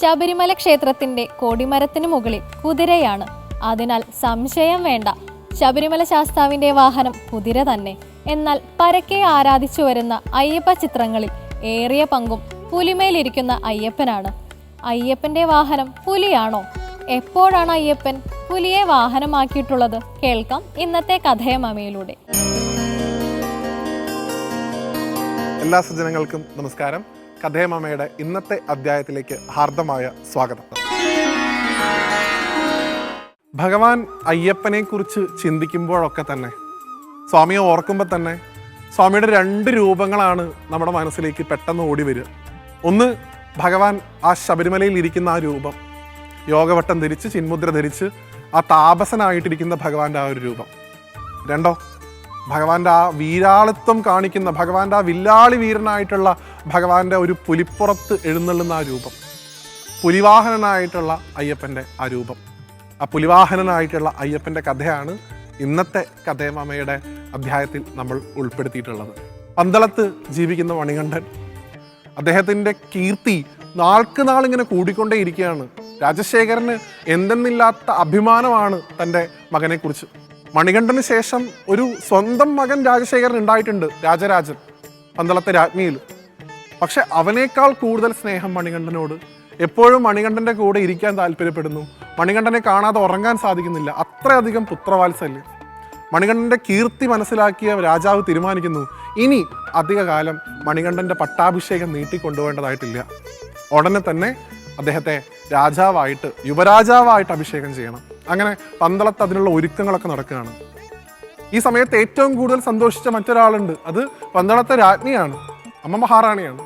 ശബരിമല ക്ഷേത്രത്തിന്റെ കൊടിമരത്തിന് മുകളിൽ കുതിരയാണ്. അതിനാൽ സംശയം വേണ്ട. ശബരിമല ശാസ്താവിന്റെ വാഹനം കുതിര തന്നെ. എന്നാൽ പരക്കെ ആരാധിച്ചു വരുന്ന അയ്യപ്പ ചിത്രങ്ങളിൽ ഏറിയ പങ്കും പുലിമേലിരിക്കുന്ന അയ്യപ്പനാണ്. അയ്യപ്പന്റെ വാഹനം പുലിയാണോ? എപ്പോഴാണ് അയ്യപ്പൻ പുലിയെ വാഹനമാക്കിയിട്ടുള്ളത്? കേൾക്കാം ഇന്നത്തെ കഥയമമയിലൂടെ എല്ലാ സജ്ജനങ്ങൾക്കും നമസ്കാരം. കഥയമമ്മയുടെ ഇന്നത്തെ അധ്യായത്തിലേക്ക് ഹാർദമായ സ്വാഗതം. ഭഗവാൻ അയ്യപ്പനെ കുറിച്ച് ചിന്തിക്കുമ്പോഴൊക്കെ തന്നെ സ്വാമിയെ ഓർക്കുമ്പോൾ തന്നെ സ്വാമിയുടെ രണ്ട് രൂപങ്ങളാണ് നമ്മുടെ മനസ്സിലേക്ക് പെട്ടെന്ന് ഓടി വരിക. ഒന്ന് ഭഗവാൻ ആ ശബരിമലയിൽ ഇരിക്കുന്ന ആ രൂപം യോഗവട്ടം ധരിച്ച് ചിന്മുദ്ര ധരിച്ച് ആ താപസനായിട്ടിരിക്കുന്ന ഭഗവാന്റെ ആ ഒരു രൂപം. രണ്ടോ ഭഗവാന്റെ ആ വീരാളിത്വം കാണിക്കുന്ന ഭഗവാന്റെ ആ വില്ലാളി വീരനായിട്ടുള്ള ഭഗവാന്റെ ഒരു പുലിപ്പുറത്ത് എഴുന്നള്ളുന്ന ആ രൂപം. പുലിവാഹനനായിട്ടുള്ള അയ്യപ്പന്റെ ആ രൂപം. ആ പുലിവാഹനനായിട്ടുള്ള അയ്യപ്പന്റെ കഥയാണ് ഇന്നത്തെ കഥേമാമയുടെ അധ്യായത്തിൽ നമ്മൾ ഉൾപ്പെടുത്തിയിട്ടുള്ളത്. പന്തളത്ത് ജീവിക്കുന്ന മണികണ്ഠൻ അദ്ദേഹത്തിന്റെ കീർത്തി നാൾക്ക് നാൾ ഇങ്ങനെ കൂടിക്കൊണ്ടേ ഇരിക്കുകയാണ് രാജശേഖരന് എന്തെന്നില്ലാത്ത അഭിമാനമാണ് തന്റെ മകനെക്കുറിച്ച്. മണികണ്ഠന് ശേഷം ഒരു സ്വന്തം മകൻ രാജശേഖരൻ ഉണ്ടായിട്ടുണ്ട് രാജരാജൻ പന്തളത്തെ രാജ്ഞിയിൽ. പക്ഷെ അവനേക്കാൾ കൂടുതൽ സ്നേഹം മണികണ്ഠനോട്. എപ്പോഴും മണികണ്ഠന്റെ കൂടെ ഇരിക്കാൻ താല്പര്യപ്പെടുന്നു. മണികണ്ഠനെ കാണാതെ ഉറങ്ങാൻ സാധിക്കുന്നില്ല. അത്രയധികം പുത്രവാത്സല്യം. മണികണ്ഠന്റെ കീർത്തി മനസ്സിലാക്കിയ രാജാവ് തീരുമാനിക്കുന്നു. ഇനി അധികകാലം മണികണ്ഠന്റെ പട്ടാഭിഷേകം നീട്ടിക്കൊണ്ടുപോകേണ്ടതായിട്ടില്ല. ഉടനെ തന്നെ അദ്ദേഹത്തെ രാജാവായിട്ട് യുവരാജാവായിട്ട് അഭിഷേകം ചെയ്യണം. അങ്ങനെ പന്തളത്ത് അതിനുള്ള ഒരുക്കങ്ങളൊക്കെ നടക്കുകയാണ്. ഈ സമയത്ത് ഏറ്റവും കൂടുതൽ സന്തോഷിച്ച മറ്റൊരാളുണ്ട്. അത് പന്തളത്തെ രാജ്ഞിയാണ്. അമ്മ മഹാറാണിയാണ്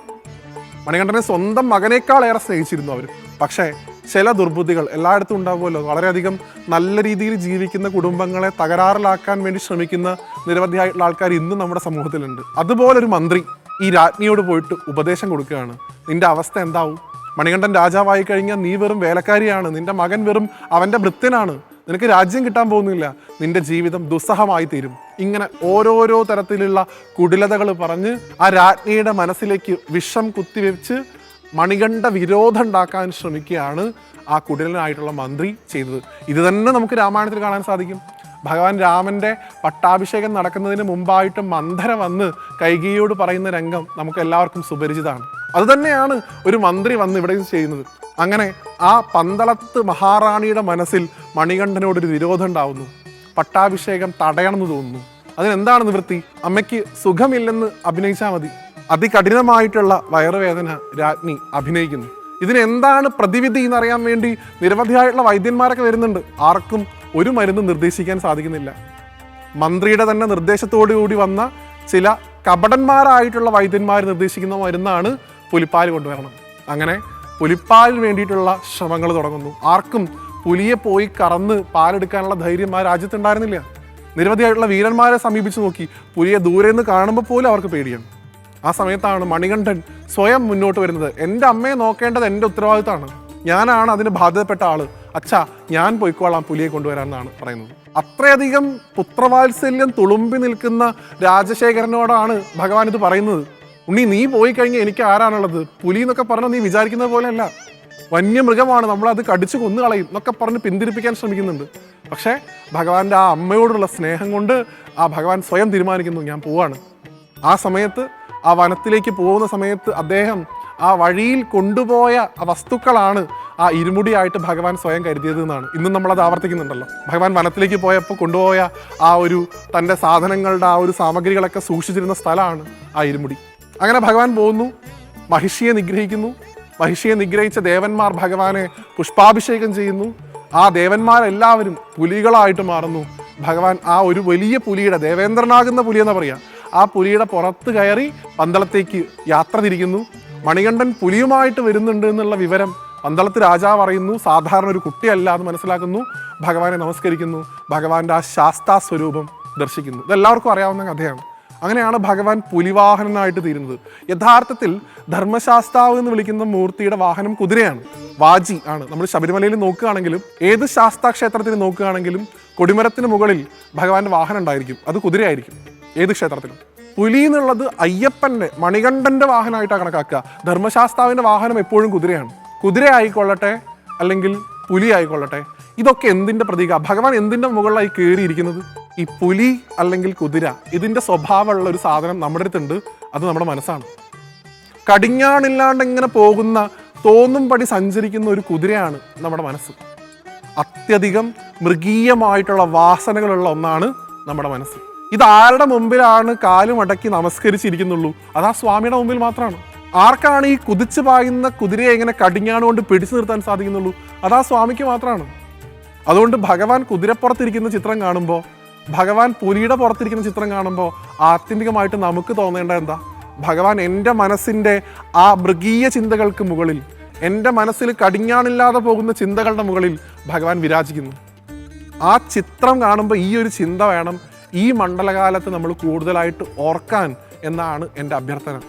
മണികണ്ഠനെ സ്വന്തം മകനേക്കാൾ ഏറെ സ്നേഹിച്ചിരുന്നു അവർ പക്ഷേ ചില ദുർബുദ്ധികൾ എല്ലായിടത്തും ഉണ്ടാവുമല്ലോ. വളരെയധികം നല്ല രീതിയിൽ ജീവിക്കുന്ന കുടുംബങ്ങളെ തകരാറിലാക്കാൻ വേണ്ടി ശ്രമിക്കുന്ന നിരവധിയായിട്ടുള്ള ആൾക്കാർ ഇന്നും നമ്മുടെ സമൂഹത്തിലുണ്ട്. അതുപോലൊരു മന്ത്രി ഈ രാജ്ഞിയോട് പോയിട്ട് ഉപദേശം കൊടുക്കുകയാണ്. നിന്റെ അവസ്ഥ എന്താവും? മണികണ്ഠൻ രാജാവായി കഴിഞ്ഞാൽ നീ വെറും വേലക്കാരിയാണ്. നിന്റെ മകൻ വെറും അവന്റെ ഭൃത്യനാണ്. നിനക്ക് രാജ്യം കിട്ടാൻ പോകുന്നില്ല. നിന്റെ ജീവിതം ദുസ്സഹമായി തീരും. ഇങ്ങനെ ഓരോരോ തരത്തിലുള്ള കുടിലതകൾ പറഞ്ഞ് ആ രാജ്ഞിയുടെ മനസ്സിലേക്ക് വിഷം കുത്തിവെച്ച് മണികണ്ഠ വിരോധം ഉണ്ടാക്കാൻ ശ്രമിക്കുകയാണ് ആ കുടിലനായിട്ടുള്ള മന്ത്രി ചെയ്തത്. ഇത് തന്നെ നമുക്ക് രാമായണത്തിൽ കാണാൻ സാധിക്കും. ഭഗവാൻ രാമന്റെ പട്ടാഭിഷേകം നടക്കുന്നതിന് മുമ്പായിട്ട് മന്ധര വന്ന് കൈകിയോട് പറയുന്ന രംഗം നമുക്ക് എല്ലാവർക്കും സുപരിചിതമാണ്. അതുതന്നെയാണ് ഒരു മന്ത്രി വന്ന് ഇവിടെ ചെയ്യുന്നത്. അങ്ങനെ ആ പന്തളത്ത് മഹാറാണിയുടെ മനസ്സിൽ മണികണ്ഠനോടൊരു വിരോധം ഉണ്ടാവുന്നു. പട്ടാഭിഷേകം തടയണമെന്ന് തോന്നുന്നു. അതിനെന്താണ് നിവൃത്തി? അമ്മയ്ക്ക് സുഖമില്ലെന്ന് അഭിനയിച്ചാൽ മതി. അതികഠിനമായിട്ടുള്ള വയറുവേദന രാജ്ഞി അഭിനയിക്കുന്നു. ഇതിനെന്താണ് പ്രതിവിധി എന്നറിയാൻ വേണ്ടി നിരവധിയായിട്ടുള്ള വൈദ്യന്മാരൊക്കെ വരുന്നുണ്ട്. ആർക്കും ഒരു മരുന്ന് നിർദ്ദേശിക്കാൻ സാധിക്കുന്നില്ല. മന്ത്രിയുടെ തന്നെ നിർദ്ദേശത്തോടു കൂടി വന്ന ചില കപടന്മാരായിട്ടുള്ള വൈദ്യന്മാർ നിർദ്ദേശിക്കുന്ന മരുന്നാണ് പുലിപ്പാൽ കൊണ്ടുവരണം. അങ്ങനെ പുലിപ്പാലിന് വേണ്ടിയിട്ടുള്ള ശ്രമങ്ങൾ തുടങ്ങുന്നു. ആർക്കും പുലിയെ പോയി കറന്ന് പാലെടുക്കാനുള്ള ധൈര്യം ആ രാജ്യത്തുണ്ടായിരുന്നില്ല. നിരവധിയായിട്ടുള്ള വീരന്മാരെ സമീപിച്ചു നോക്കി. പുലിയെ ദൂരെ നിന്ന് കാണുമ്പോൾ പോലും അവർക്ക് പേടിയാണ്. ആ സമയത്താണ് മണികണ്ഠൻ സ്വയം മുന്നോട്ട് വരുന്നത്. എന്റെ അമ്മയെ നോക്കേണ്ടത് എന്റെ ഉത്തരവാദിത്തമാണ് ഞാനാണ് അതിന് ബാധ്യതപ്പെട്ട ആൾ. അച്ഛാ ഞാൻ പോയിക്കോളാം പുലിയെ കൊണ്ടുവരാമെന്നാണ് പറയുന്നത്. അത്രയധികം പുത്രവാത്സല്യം തുളുമ്പി നിൽക്കുന്ന രാജശേഖരനോടാണ് ഭഗവാൻ ഇത് പറയുന്നത്. ഉണ്ണി നീ പോയി കഴിഞ്ഞാൽ എനിക്ക് ആരാണുള്ളത്? പുലി എന്നൊക്കെ പറഞ്ഞാൽ നീ വിചാരിക്കുന്നത് പോലെയല്ല. വന്യമൃഗമാണ് നമ്മൾ അത് കടിച്ചു കൊന്നു കളയും എന്നൊക്കെ പറഞ്ഞ് പിന്തിരിപ്പിക്കാൻ ശ്രമിക്കുന്നുണ്ട്. പക്ഷേ ഭഗവാന്റെ ആ അമ്മയോടുള്ള സ്നേഹം കൊണ്ട് ആ ഭഗവാൻ സ്വയം തീരുമാനിക്കുന്നു ഞാൻ പോവാണ്. ആ സമയത്ത് ആ വനത്തിലേക്ക് പോകുന്ന സമയത്ത് അദ്ദേഹം ആ വഴിയിൽ കൊണ്ടുപോയ ആ വസ്തുക്കളാണ് ആ ഇരുമുടിയായിട്ട് ഭഗവാൻ സ്വയം കരുതിയത് എന്നാണ്. ഇന്നും നമ്മളത് ആവർത്തിക്കുന്നുണ്ടല്ലോ. ഭഗവാൻ വനത്തിലേക്ക് പോയപ്പോൾ കൊണ്ടുപോയ ആ ഒരു തന്റെ സാധനങ്ങളുടെ ആ ഒരു സാമഗ്രികളൊക്കെ സൂക്ഷിച്ചിരുന്ന സ്ഥലമാണ് ആ ഇരുമുടി. അങ്ങനെ ഭഗവാൻ പോകുന്നു. മഹിഷിയെ നിഗ്രഹിക്കുന്നു. മഹിഷിയെ നിഗ്രഹിച്ച ദേവന്മാർ ഭഗവാനെ പുഷ്പാഭിഷേകം ചെയ്യുന്നു. ആ ദേവന്മാരെല്ലാവരും പുലികളായിട്ട് മാറുന്നു. ഭഗവാൻ ആ ഒരു വലിയ പുലിയുടെ ദേവേന്ദ്രനാകുന്ന പുലി എന്ന് പറയാം ആ പുലിയുടെ പുറത്ത് കയറി പന്തളത്തേക്ക് യാത്ര തിരിക്കുന്നു. മണികണ്ഠൻ പുലിയുമായിട്ട് വരുന്നുണ്ട് എന്നുള്ള വിവരം പന്തളത്ത് രാജാവ് അറിയുന്നു. സാധാരണ ഒരു കുട്ടിയല്ല എന്ന് മനസ്സിലാക്കുന്നു. ഭഗവാനെ നമസ്കരിക്കുന്നു. ഭഗവാന്റെ ആ ശാസ്താ സ്വരൂപം ദർശിക്കുന്നു. ഇതെല്ലാവർക്കും അറിയാവുന്ന കഥയാണ്. അങ്ങനെയാണ് ഭഗവാൻ പുലിവാഹനനായിട്ട് തീരുന്നത്. യഥാർത്ഥത്തിൽ ധർമ്മശാസ്താവ് എന്ന് വിളിക്കുന്ന മൂർത്തിയുടെ വാഹനം കുതിരയാണ്. വാജി ആണ്. നമ്മൾ ശബരിമലയിൽ നോക്കുകയാണെങ്കിലും ഏത് ശാസ്താ ക്ഷേത്രത്തിൽ നോക്കുകയാണെങ്കിലും കൊടിമരത്തിന് മുകളിൽ ഭഗവാന്റെ വാഹനം ഉണ്ടായിരിക്കും. അത് കുതിരയായിരിക്കും. ഏത് ക്ഷേത്രത്തിലും. പുലി എന്നുള്ളത് അയ്യപ്പന്റെ മണികണ്ഠന്റെ വാഹനമായിട്ടാണ് കണക്കാക്കുക. ധർമ്മശാസ്താവിന്റെ വാഹനം എപ്പോഴും കുതിരയാണ്. കുതിര ആയിക്കൊള്ളട്ടെ അല്ലെങ്കിൽ പുലി ആയിക്കൊള്ളട്ടെ. ഇതൊക്കെ എന്തിന്റെ പ്രതീക? ഭഗവാൻ എന്തിന്റെ മുകളിലായി കയറിയിരിക്കുന്നത്? ഈ പുലി അല്ലെങ്കിൽ കുതിര ഇതിന്റെ സ്വഭാവമുള്ള ഒരു സാധനം നമ്മുടെ അടുത്തുണ്ട്. അത് നമ്മുടെ മനസ്സാണ്. കടിഞ്ഞാണില്ലാണ്ട് ഇങ്ങനെ പോകുന്ന തോന്നും പടി സഞ്ചരിക്കുന്ന ഒരു കുതിരയാണ് നമ്മുടെ മനസ്സ്. അത്യധികം മൃഗീയമായിട്ടുള്ള വാസനകളുള്ള ഒന്നാണ് നമ്മുടെ മനസ്സ്. ഇത് ആരുടെ മുമ്പിലാണ് കാലുമടക്കി നമസ്കരിച്ചിരിക്കുന്നുള്ളൂ? അത് ആ സ്വാമിയുടെ മുമ്പിൽ മാത്രമാണ്. ആർക്കാണ് ഈ കുതിച്ചു പായുന്ന കുതിരയെ ഇങ്ങനെ കടിഞ്ഞാണുകൊണ്ട് പിടിച്ചു നിർത്താൻ സാധിക്കുന്നുള്ളൂ? അത് ആ സ്വാമിക്ക് മാത്രമാണ്. അതുകൊണ്ട് ഭഗവാൻ കുതിരപ്പുറത്തിരിക്കുന്ന ചിത്രം കാണുമ്പോൾ ഭഗവാൻ പുലിയുടെ പുറത്തിരിക്കുന്ന ചിത്രം കാണുമ്പോൾ ആത്യന്തികമായിട്ട് നമുക്ക് തോന്നേണ്ട എന്താ? ഭഗവാൻ എന്റെ മനസ്സിന്റെ ആ മൃഗീയ ചിന്തകൾക്ക് മുകളിൽ എന്റെ മനസ്സിൽ കടിഞ്ഞാണില്ലാതെ പോകുന്ന ചിന്തകളുടെ മുകളിൽ ഭഗവാൻ വിരാജിക്കുന്നു. ആ ചിത്രം കാണുമ്പോൾ ഈ ഒരു ചിന്ത വേണം ഈ മണ്ഡലകാലത്ത് നമ്മൾ കൂടുതലായിട്ട് ഓർക്കാൻ എന്നാണ് എന്റെ അഭ്യർത്ഥന.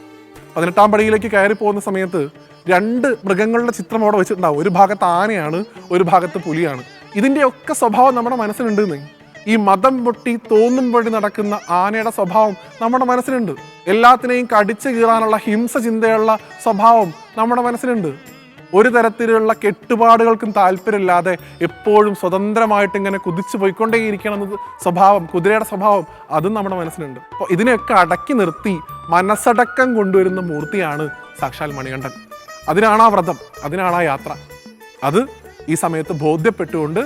പതിനെട്ടാം പടിയിലേക്ക് കയറി പോകുന്ന സമയത്ത് രണ്ട് മൃഗങ്ങളുടെ ചിത്രം അവിടെ വെച്ചിട്ടുണ്ടാവും. ഒരു ഭാഗത്ത് ആനയാണ് ഒരു ഭാഗത്ത് പുലിയാണ്. ഇതിന്റെയൊക്കെ സ്വഭാവം നമ്മുടെ മനസ്സിലുണ്ട് എന്ന് ഈ മതം പൊട്ടി തോന്നും വഴി നടക്കുന്ന ആനയുടെ സ്വഭാവം നമ്മുടെ മനസ്സിലുണ്ട്. എല്ലാത്തിനെയും കടിച്ചു കീറാനുള്ള ഹിംസ ചിന്തയുള്ള സ്വഭാവം നമ്മുടെ മനസ്സിലുണ്ട്. ഒരു തരത്തിലുള്ള കെട്ടുപാടുകൾക്കും താല്പര്യമില്ലാതെ എപ്പോഴും സ്വതന്ത്രമായിട്ട് ഇങ്ങനെ കുതിച്ചു പോയിക്കൊണ്ടേയിരിക്കണം എന്നത് സ്വഭാവം കുതിരയുടെ സ്വഭാവം അതും നമ്മുടെ മനസ്സിലുണ്ട്. അപ്പോൾ ഇതിനെയൊക്കെ അടക്കി നിർത്തി മനസ്സടക്കം കൊണ്ടുവരുന്ന മൂർത്തിയാണ് സാക്ഷാൽ മണികണ്ഠൻ. അതിനാണ് ആ വ്രതം അതിനാണ് ആ യാത്ര. അത് ഈ സമയത്ത് ബോധ്യപ്പെട്ടുകൊണ്ട്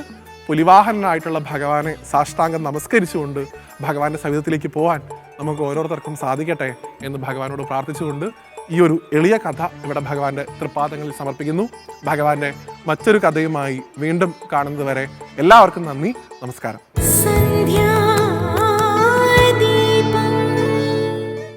പുലിവാഹനായിട്ടുള്ള ഭഗവാനെ സാഷ്ടാംഗം നമസ്കരിച്ചുകൊണ്ട് ഭഗവാന്റെ സവിധത്തിലേക്ക് പോകാൻ നമുക്ക് ഓരോരുത്തർക്കും സാധിക്കട്ടെ എന്ന് ഭഗവാനോട് പ്രാർത്ഥിച്ചുകൊണ്ട് ഈ ഒരു എളിയ കഥ ഇവിടെ ഭഗവാന്റെ തൃപ്പാദങ്ങളിൽ സമർപ്പിക്കുന്നു. ഭഗവാന്റെ മറ്റൊരു കഥയുമായി വീണ്ടും കാണുന്നതുവരെ എല്ലാവർക്കും നന്ദി നമസ്കാരം.